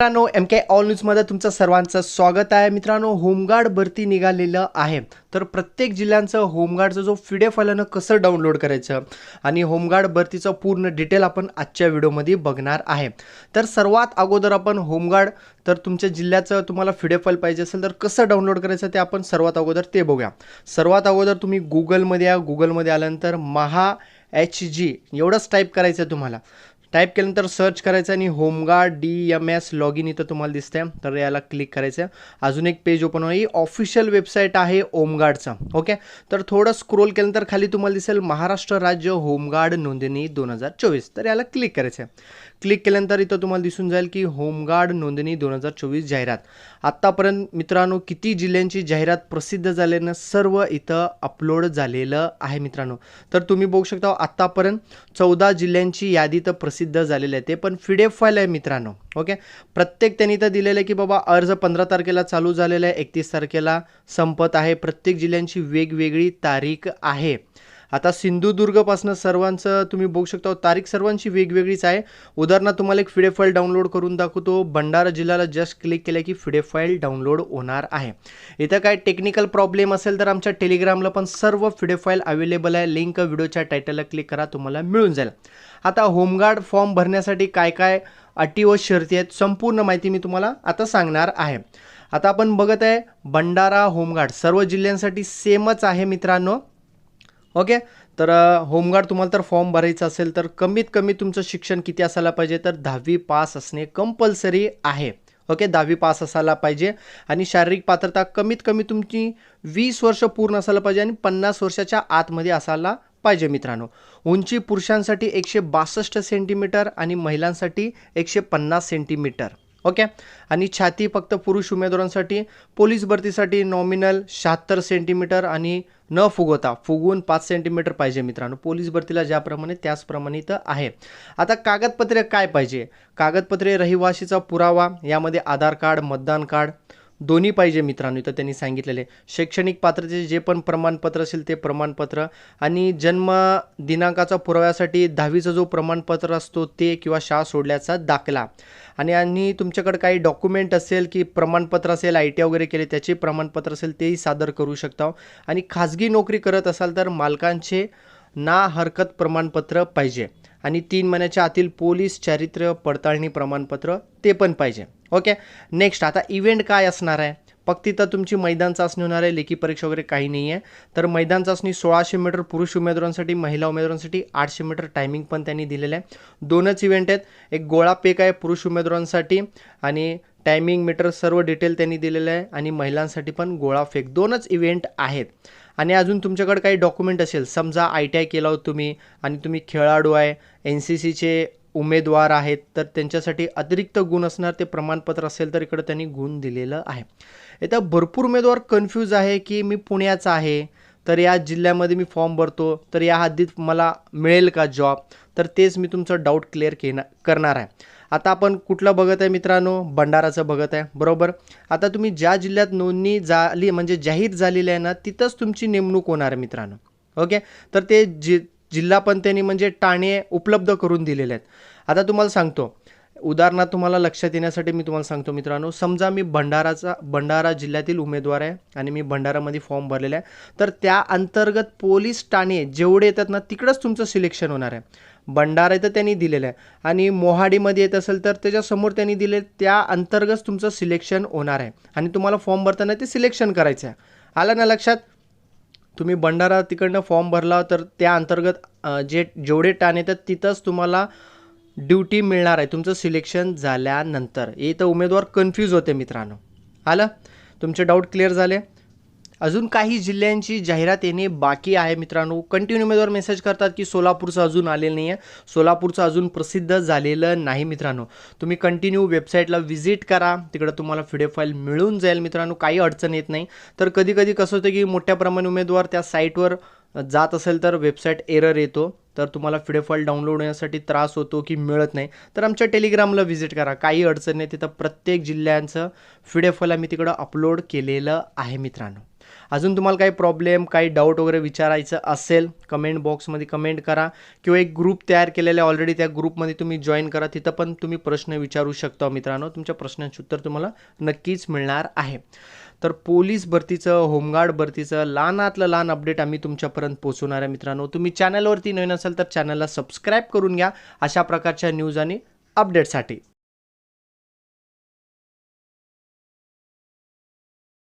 मित्रांनो एम के ऑल न्यूजमध्ये तुमचं सर्वांचं स्वागत आहे. मित्रांनो होमगार्ड भरती निघालेलं आहे. तर प्रत्येक जिल्ह्यांचं होमगार्डचं जो पी डी एफ आल्यानं कसं डाउनलोड करायचं आणि होमगार्ड भरतीचं पूर्ण डिटेल आपण आजच्या व्हिडिओमध्ये बघणार आहे. तर सर्वात अगोदर आपण होमगार्ड तर तुमच्या जिल्ह्याचं तुम्हाला पी डी एफ पाहिजे असेल तर कसं डाउनलोड करायचं ते आपण सर्वात अगोदर ते बघूया. सर्वात अगोदर तुम्ही गुगलमध्ये या. गुगलमध्ये आल्यानंतर महा एच जी एवढंच टाईप करायचं आहे तुम्हाला. टाईप केल्यानंतर सर्च करायचं आणि home guard D M S log in इथं तुम्हाला दिसतंय. तर याला क्लिक करायचं. अजून एक पेज ओपन होईल. ही ऑफिशियल वेबसाईट आहे होमगार्डचा. ओके तर थोडं स्क्रोल केल्यानंतर खाली तुम्हाला दिसेल महाराष्ट्र राज्य होमगार्ड नोंदणी दोन हजार चोवीस. तर याला क्लिक करायचं. आहे क्लिक केल्यानंतर इथं तुम्हाला दिसून जाईल की होमगार्ड नोंदणी दोन हजार चोवीस जाहिरात. आत्तापर्यंत मित्रांनो किती जिल्ह्यांची जाहिरात प्रसिद्ध झाल्यानं सर्व इथं अपलोड झालेलं आहे मित्रांनो. तर तुम्ही बघू शकता आत्तापर्यंत चौदा जिल्ह्यांची यादी तर प्रसिद्ध झालेली आहे ते पण एफ फाईल आहे मित्रांनो ओके? प्रत्येक त्यांनी तर दिलेलं आहे की बाबा अर्ज पंधरा तारखेला चालू झालेला आहे एकतीस तारखेला संपत आहे. प्रत्येक जिल्ह्यांची वेगवेगळी तारीख आहे. आता सिंधुदुर्गपासून सर्वांचं तुम्ही बघू शकता तारीख सर्वांची वेगवेगळीच आहे. उदाहरणार्थ तुम्हाला एक फिडे फाईल डाउनलोड करून दाखवतो. भंडारा जिल्ह्याला जस्ट क्लिक केलं की फिडे फाईल डाउनलोड होणार आहे. इथं काय टेक्निकल प्रॉब्लेम असेल तर आमच्या टेलिग्रामला पण सर्व फिडे फाईल अवेलेबल आहे. लिंक व्हिडिओच्या टायटलला क्लिक करा तुम्हाला मिळून जाईल. आता होमगार्ड फॉर्म भरण्यासाठी काय काय अटी व शर्ती आहेत संपूर्ण माहिती मी तुम्हाला आता सांगणार आहे. आता आपण बघत आहे भंडारा होमगार्ड सर्व जिल्ह्यांसाठी सेमच आहे मित्रांनो. ओके? तर होमगार्ड तुम्हाला तर फॉर्म भरायचा असेल तर कमीत कमी तुमचं शिक्षण किती असायला पाहिजे? तर दहावी पास असणे कंपल्सरी आहे. ओके? दहावी पास असायला पाहिजे. आणि शारीरिक पात्रता कमीत कमी तुमची वीस वर्ष पूर्ण असायला पाहिजे आणि पन्नास वर्षाच्या आतमध्ये असायला पाहिजे मित्रांनो. उंची पुरुषांसाठी एकशे बासष्ट सेंटीमीटर आणि महिलांसाठी एकशे पन्नास सेंटीमीटर. ओके? आणि छाती फक्त पुरुष उमेदवारांसाठी पोलीस भरतीसाठी नॉमिनल शहात्तर सेंटीमीटर आणि न फुगवता फुगवून पाच सेंटीमीटर पाहिजे मित्रांनो. पोलीस भरतीला ज्याप्रमाणे त्याचप्रमाणे इथं आहे. आता कागदपत्रे काय पाहिजे? कागदपत्रे रहिवाशीचा पुरावा यामध्ये आधार कार्ड मतदान कार्ड दोन्ही पाहिजे मित्रांनो इथं त्यांनी सांगितलेले. शैक्षणिक पात्रतेचे जे पण प्रमाणपत्र असेल ते प्रमाणपत्र आणि जन्म दिनांकाचा पुराव्यासाठी दहावीचं जो प्रमाणपत्र असतो ते किंवा शाळा सोडल्याचा दाखला. आणि आणि तुमच्याकडे काही डॉक्युमेंट असेल की प्रमाणपत्र असेल आय टी वगैरे केले त्याचे प्रमाणपत्र असेल तेही सादर करू शकता. आणि खाजगी नोकरी करत असाल तर मालकांचे ना हरकत प्रमाणपत्र पाहिजे. आणि तीन महिन्याच्या आतील पोलीस चारित्र्य पडताळणी प्रमाणपत्र ते पण पाहिजे. ओके नेक्स्ट आता इव्हेंट काय असणार आहे? फक्त तिथं तुमची मैदान चाचणी होणार आहे लेखी परीक्षा वगैरे काही नाही आहे तर मैदान चाचणी सोळाशे मीटर पुरुष उमेदवारांसाठी महिला उमेदवारांसाठी आठशे मीटर टायमिंग पण त्यांनी दिलेलं आहे. दोनच इव्हेंट आहेत. एक गोळा पेक आहे पुरुष उमेदवारांसाठी आणि टायमिंग मीटर सर्व डिटेल त्यांनी दिलेलं आहे. आणि महिलांसाठी पण गोळा फेक दोनच इव्हेंट आहेत. आणि अजून तुमच्याकडे काही डॉक्युमेंट असेल समजा आय टी आय केला होत तुम्ही आणि तुम्ही खेळाडू आहे एन सी सीचे उमेदवार आहेत तर त्यांच्यासाठी अतिरिक्त गुण असणार ते प्रमाणपत्र असेल तर इकडं त्यांनी गुण दिलेलं आहे. इथं भरपूर उमेदवार कन्फ्यूज आहे की मी पुण्याचा आहे तर या जिल्ह्यामध्ये मी फॉर्म भरतो तर या हद्दीत मला मिळेल का जॉब तर तेच मी तुमचं डाऊट क्लिअर केना करणार आहे. आता आपण कुठलं बघत आहे मित्रांनो? भंडाराचं बघत आहे. बरोबर? आता तुम्ही ज्या जिल्ह्यात नोंदणी झाली म्हणजे जाहीर झालेली आहे ना तिथंच तुमची नेमणूक होणार आहे मित्रांनो. ओके? तर ते जि जिल्हा म्हणजे टाणे उपलब्ध करून दिलेले आहेत. आता तुम्हाला सांगतो. उदाहरणार्थ तुम्हाला लक्षात येण्यासाठी मी तुम्हाला सांगतो मित्रांनो समजा मी भंडाराचा भंडारा जिल्ह्यातील उमेदवार आहे आणि मी भंडारामध्ये फॉर्म भरलेला आहे तर त्या अंतर्गत पोलीस ठाणे जेवढे येतात ना तिकडंच तुमचं सिलेक्शन होणार आहे. भंडारा तर त्यांनी दिलेलं आहे आणि मोहाडीमध्ये येत असेल तर त्याच्यासमोर त्यांनी दिले त्या अंतर्गत तुमचं सिलेक्शन होणार आहे आणि तुम्हाला फॉर्म भरताना ते सिलेक्शन करायचं आहे. आलं ना लक्षात? तुम्ही भंडारा तिकडनं फॉर्म भरला तर त्या अंतर्गत जे जेवढे ठाणे येतात तिथंच तुम्हाला ड्युटी मिळणार आहे. तुमचं सिलेक्शन झाल्यानंतर. इथं उमेदवार कन्फ्यूज होते मित्रांनो. आलं? तुमचे डाऊट क्लिअर झाले? अजून काही जिल्ह्यांची जाहिरात येणे बाकी आहे मित्रांनो. कंटिन्यू उमेदवार मेसेज करतात की सोलापूरचं अजून आलेलं नाही आहे सोलापूरचं अजून प्रसिद्ध झालेलं नाही मित्रांनो. तुम्ही कंटिन्यू वेबसाईटला व्हिजिट करा. तिकडं तुम्हाला फिडे फाईल मिळून जाईल मित्रांनो. काही अडचण येत नाही. तर कधी कधी कसं होतं की मोठ्या प्रमाणे उमेदवार त्या साईटवर जात असेल तर वेबसाईट एरर येतो. तर तुम्हाला फिडेफॉल फाईल डाउनलोड होण्यासाठी त्रास होतो की मिळत नाही. तर आमच्या टेलिग्रामला व्हिजिट करा. काही अडचण नाही तिथं प्रत्येक जिल्ह्यांचं फिडे फाईल आम्ही तिकडं अपलोड केलेलं आहे मित्रांनो. अजून तुम्हाला काही प्रॉब्लेम काही डाऊट वगैरे विचारायचं असेल कमेंट बॉक्समध्ये कमेंट करा. किंवा एक ग्रुप तयार केलेला आहे ऑलरेडी त्या ग्रुपमध्ये तुम्ही जॉईन करा. तिथं पण तुम्ही प्रश्न विचारू शकता मित्रांनो. तुमच्या प्रश्नांचे उत्तर तुम्हाला नक्कीच मिळणार आहे. तर पोलीस भरतीचं होमगार्ड भरतीचं लहानातलं लहान अपडेट आम्ही तुमच्यापर्यंत पोहोचवणार आहे मित्रांनो. तुम्ही चॅनलवरती नवीन असाल तर चॅनलला सबस्क्राईब करून घ्या. अशा प्रकारच्या न्यूज आणि अपडेटसाठी